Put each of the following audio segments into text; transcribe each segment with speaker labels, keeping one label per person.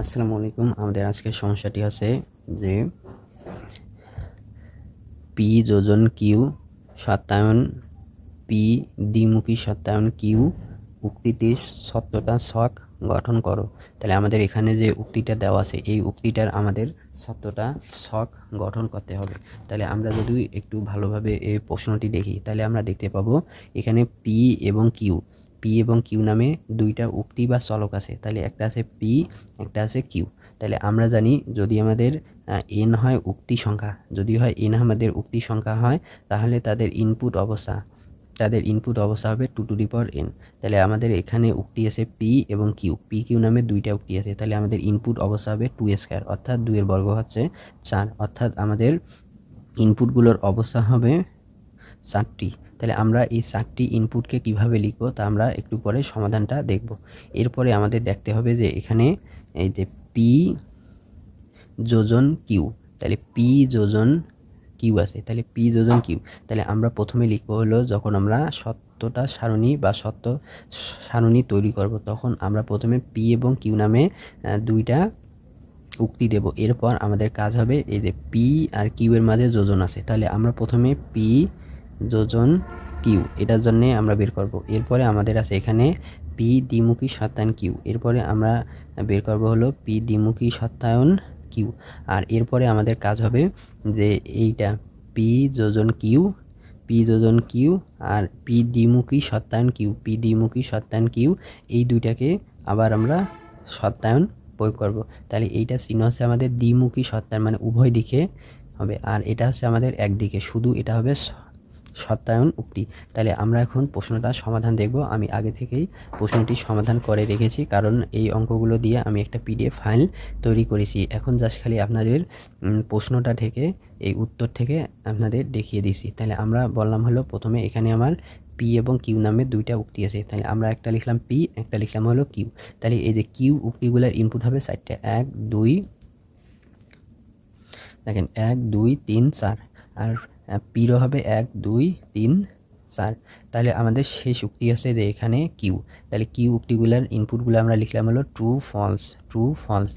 Speaker 1: আসসালামু আলাইকুম। আমাদের আজকের সমস্যাটি আছে যে পি যোজন কিউ সত্যায়ন পি দ্বিমুখী সত্যায়ন কিউ উক্তিতে সত্যটা শখ গঠন করো। তাহলে আমাদের এখানে যে উক্তিটা দেওয়া আছে, এই উক্তিটার আমাদের সত্যটা শখ গঠন করতে হবে। তাহলে আমরা যদি একটু ভালোভাবে এই প্রশ্নটি দেখি, তাহলে আমরা দেখতে পাবো এখানে পি এবং কিউ পি এবং কিউ নামে দুইটা উক্তি বা চলক আছে। তাহলে একটা আছে পি একটা আছে কিউ তাহলে আমরা জানি যদি আমাদের এন হয় উক্তি সংখ্যা, যদি হয় এন আমাদের উক্তি সংখ্যা হয়, তাহলে তাদের ইনপুট অবস্থা, তাদের ইনপুট অবস্থা হবে two to the power n তাহলে আমাদের এখানে উক্তি আছে পি এবং কিউ পি কিউ নামে দুইটা উক্তি আছে, তাহলে আমাদের ইনপুট অবস্থা হবে টু স্কোয়ার অর্থাৎ দুইয়ের বর্গ হচ্ছে চার। অর্থাৎ আমাদের ইনপুটগুলোর অবস্থা হবে চারটি। তাহলে আমরা এই চারটি ইনপুটকে কীভাবে লিখব তা আমরা একটু পরে সমাধানটা দেখব। এরপরে আমাদের দেখতে হবে যে এখানে এই যে পি যোজন কিউ তাহলে পি যোজন কিউ আছে, তাহলে পি যোজন কিউ তাহলে আমরা প্রথমে লিখব হলো যখন আমরা সত্যটা সারণী বা সত্য সারণী তৈরি করব, তখন আমরা প্রথমে পি এবং কিউ নামে দুইটা উক্তি দেব। এরপর আমাদের কাজ হবে এই যে পি আর কিউ এর মাঝে যোজন আছে, তাহলে আমরা প্রথমে পি যোজন কিউ, এটার জন্যে আমরা বের করব। এরপরে আমাদের আছে এখানে পি দ্বিমুখী সত্যায়ন কিউ, এরপরে আমরা বের করব হলো পি দ্বিমুখী সত্যায়ন কিউ। আর এরপরে আমাদের কাজ হবে যে এইটা পি যোজন কিউ পি যোজন কিউ আর পি দ্বিমুখী সত্যায়ন কিউ। পি দ্বিমুখী সত্যায়ন কিউ, এই দুইটাকে আবার আমরা সত্যায়ন প্রয়োগ করব। তাহলে এইটা চিহ্ন হচ্ছে আমাদের দ্বিমুখী সত্যায়ন মানে উভয় দিকে হবে। আর এটা হচ্ছে আমাদের একদিকে, শুধু এটা হবে সত্যায়ন উক্তি। তাহলে আমরা এখন প্রশ্নটা সমাধান দেখব। আমি আগে থেকেই প্রশ্নটি সমাধান করে রেখেছি, কারণ এই অঙ্কগুলো দিয়ে আমি একটা পিডিএফ ফাইল তৈরি করেছি। এখন জাস্ট খালি আপনাদের প্রশ্নটা থেকে, এই উত্তর থেকে আপনাদের দেখিয়ে দিছি। তাহলে আমরা বললাম হলো প্রথমে এখানে আমার পি এবং কিউ নামে দুইটা উক্তি আছে। তাহলে আমরা একটা লিখলাম পি একটা লিখলাম হলো কিউ তাহলে এই যে কিউ উক্তিগুলোর ইনপুট হবে চারটে, এক, দুই, দেখেন, এক, দুই, তিন, চার। আর পিরো হবে এক, দুই, তিন, চার। তাহলে আমাদের শেষ উক্তি আছে যে এখানে কিউ তাহলে কিউ উক্তিগুলার ইনপুটগুলো আমরা লিখলাম হলো true false true false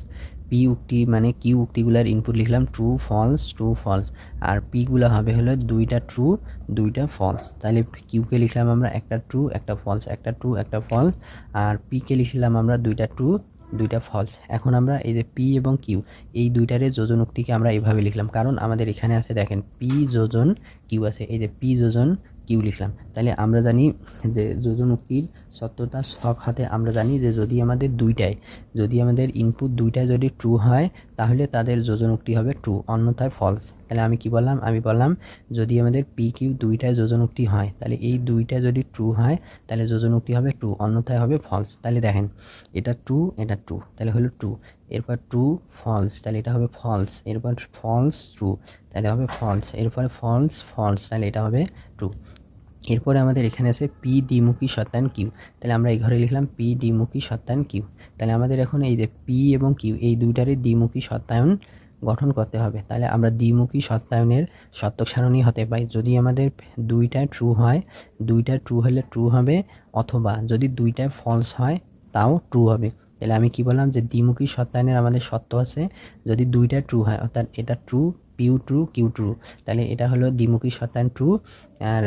Speaker 1: P উক্তি মানে কিউ উক্তিগুলার ইনপুট লিখলাম ট্রু ফলস ট্রু ফলস আর পিগুলো হবে হলো দুইটা ট্রু দুইটা ফলস তাহলে কিউকে লিখলাম আমরা একটা ট্রু একটা ফলস একটা ট্রু একটা ফলস আর পিকে লিখলাম আমরা দুইটা ট্রু দুইটা ফলস এখন আমরা এই যে পি এবং কিউ এই দুইটারে যোজন উক্তিকে আমরা এভাবে লিখলাম। কারণ আমাদের এখানে আছে, দেখেন পি যোজন কিউ আছে। এই যে পি যোজন কিউ লিখলাম। তাহলে আমরা জানি যে যোজন উক্তির সত্যতা শখ হাতে আমরা জানি যে যদি আমাদের দুইটায় যদি আমাদের ইনপুট দুইটায় যদি ট্রু হয়, তাহলে তাদের যোজন উক্তি হবে ট্রু অন্যথায় ফলস তাহলে আমি কি বললাম? আমি বললাম, যদি আমাদের পি কিউ দুইটায় যোজন উক্তি হয়, তাহলে এই দুইটা যদি ট্রু হয়, তাহলে যোজন উক্তি হবে ট্রু অন্যথায় হবে ফলস তাহলে দেখেন, এটা ট্রু এটা ট্রু তাহলে হলো ট্রু এরপর ট্রু ফলস তাহলে এটা হবে ফলস এরপর ফলস ট্রু তাহলে হবে ফলস এরপরে ফলস ফলস তাহলে এটা হবে ট্রু এরপরে আমাদের এখানে আছে পি দ্বিমুখী সত্যায়ন কিউ। তাহলে আমরা এই ঘরে লিখলাম পি দ্বিমুখী সত্যায়ন কিউ। তাহলে আমাদের এখন এই যে পি এবং কিউ, এই দুইটারই দ্বিমুখী সত্যায়ন গঠন করতে হবে। তাহলে আমরা দ্বিমুখী সত্যায়নের সত্যক সারণী হতে পাই। যদি আমাদের দুইটায় ট্রু হয়, দুইটা ট্রু হলে ট্রু হবে অথবা যদি দুইটায় ফলস হয়, তাও ট্রু হবে। তাহলে আমি কি বললাম যে দ্বিমুখী সত্যায়নের আমাদের সত্য আছে। যদি দুইটা ট্রু হয়, অর্থাৎ এটা true P true Q true তাহলে এটা হলো দ্বিমুখী সত্যায়ন ট্রু আর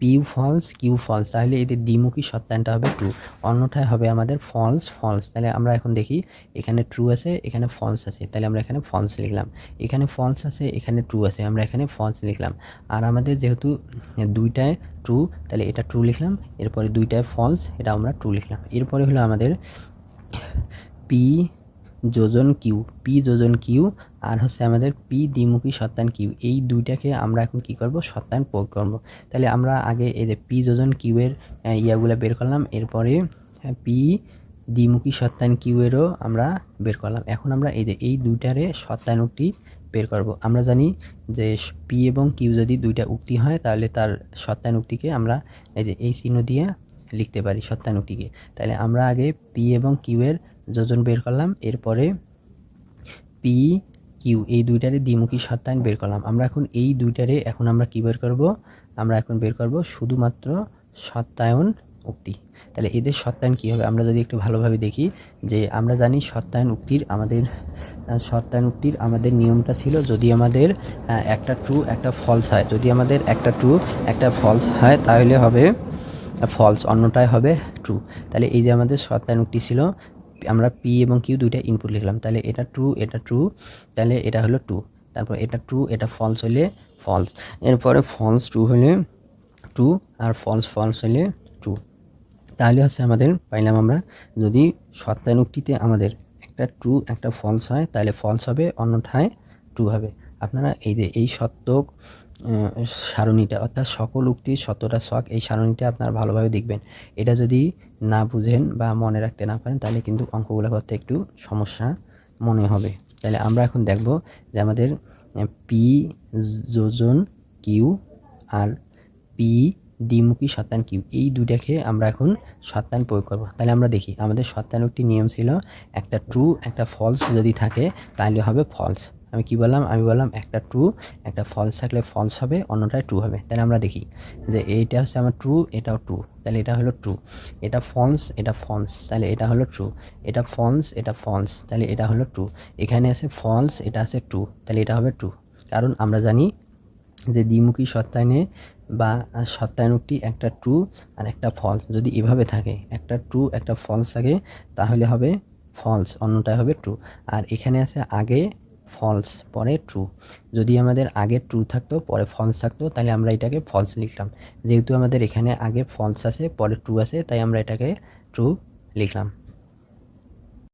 Speaker 1: পিউ ফলস কিউ ফলস তাহলে এদের দ্বিমুখী সত্যায়নটা হবে ট্রু অন্যটায় হবে আমাদের ফলস ফলস তাহলে আমরা এখন দেখি এখানে ট্রু আছে, এখানে ফলস আছে, তাহলে আমরা এখানে ফলস লিখলাম, এখানে ফলস আছে, এখানে ট্রু আছে, আমরা এখানে ফলস লিখলাম, আর আমাদের যেহেতু দুইটায় ট্রু তাহলে এটা ট্রু লিখলাম, এরপরে দুইটায় ফলস এটা আমরা ট্রু লিখলাম, এরপরে হলো আমাদের পি যোজন কিউ পি যোজন কিউ, আর হচ্ছে আমাদের পি দ্বিমুখী সত্যায়ন কিউ। এই দুইটাকে আমরা এখন কি করব? সত্যায়ন প্রয়োগ করব। তাহলে আমরা আগে এই যে পি যোজন কিউয়ের ইয়াগুলো বের করলাম। এরপরে পি দ্বিমুখী সত্যায়ন কিউয়েরও আমরা বের করলাম। এখন আমরা এই যে এই দুইটারে সত্যায়ন উক্তি বের করব। আমরা জানি যে পি এবং কিউ যদি দুইটা উক্তি হয়, তাহলে তার সত্যায়ন উক্তিকে আমরা এই যে এই চিহ্ন দিয়ে লিখতে পারি সত্যায়ন উক্তিকে। তাহলে আমরা আগে পি এবং কিউয়ের যোজন বের করলাম, এরপরে পি কিউ এই দুইটারে দ্বিমুখী সত্যায়ন বের করলাম। আমরা এখন এই দুইটারে এখন আমরা কী বের করব? আমরা এখন বের করব শুধুমাত্র সত্যায়ন উক্তি। তাহলে এদের সত্যায়ন কী হবে? আমরা যদি একটু ভালোভাবে দেখি যে আমরা জানি সত্যায়ন উক্তির আমাদের সত্যায়ন উক্তির আমাদের নিয়মটা ছিল যদি আমাদের একটা ট্রু একটা ফলস হয়। যদি আমাদের একটা ট্রু একটা ফলস হয়, তাহলে হবে ফলস অন্যটাই হবে ট্রু তাহলে এই যে আমাদের সত্যায়ন উক্তি ছিল আমরা পি এবং কিউ দুইটা ইনপুট লিখলাম, তাহলে এটা ট্রু এটা ট্রু তাহলে এটা হলো ট্রু তারপর এটা ট্রু এটা ফলস হলে ফলস এরপরে ফলস ট্রু হলে ট্রু আর ফলস ফলস হলে ট্রু তাহলে হচ্ছে আমাদের পাইলাম আমরা যদি সত্যানুক্তিতে আমাদের একটা ট্রু একটা ফলস হয়, তাহলে ফলস হবে, অন্যথায় ট্রু হবে, আপনারা এই যে এই সত্যক সারণীটা, অর্থাৎ সকল উক্তি, সত্যটা শখ এই সারণীটা আপনারা ভালোভাবে দেখবেন। এটা যদি না বুঝেন বা মনে রাখতে না পারেন, তাহলে কিন্তু অঙ্কগুলো করতে একটু সমস্যা মনে হবে। তাহলে আমরা এখন দেখব যে আমাদের পি যোজন কিউ আর পি দ্বিমুখী শতান কিউ এই দুইটাকে আমরা এখন শতান প্রয়োগ করব। তাহলে আমরা দেখি, আমাদের শতান একটি নিয়ম ছিল, একটা ট্রু একটা ফলস যদি থাকে, তাহলে হবে ফলস আমি কি বললাম? আমি বললাম একটা ট্রু একটা ফলস থাকলে ফলস হবে, অন্যটায় ট্রু হবে। তাহলে আমরা দেখি যে এইটা হচ্ছে আমার ট্রু এটাও ট্রু তাহলে এটা হলো ট্রু এটা ফলস এটা ফলস তাহলে এটা হলো ট্রু এটা ফলস এটা ফলস তাহলে এটা হলো ট্রু এখানে আছে ফলস এটা আছে ট্রু তাহলে এটা হবে ট্রু কারণ আমরা জানি যে দ্বিমুখী সত্যায়নে বা সত্যায়নটি একটা ট্রু আর একটা ফলস যদি এভাবে থাকে, একটা ট্রু একটা ফলস থাকে, তাহলে হবে ফলস অন্যটায় হবে ট্রু আর এখানে আছে আগে ফলস পরে ট্রু যদি আমাদের আগে ট্রু থাকতো, পরে ফলস থাকতো, তাহলে আমরা এটাকে ফলস লিখলাম। যেহেতু আমাদের এখানে আগে ফলস আছে, পরে ট্রু আছে, তাই আমরা এটাকে ট্রু লিখলাম।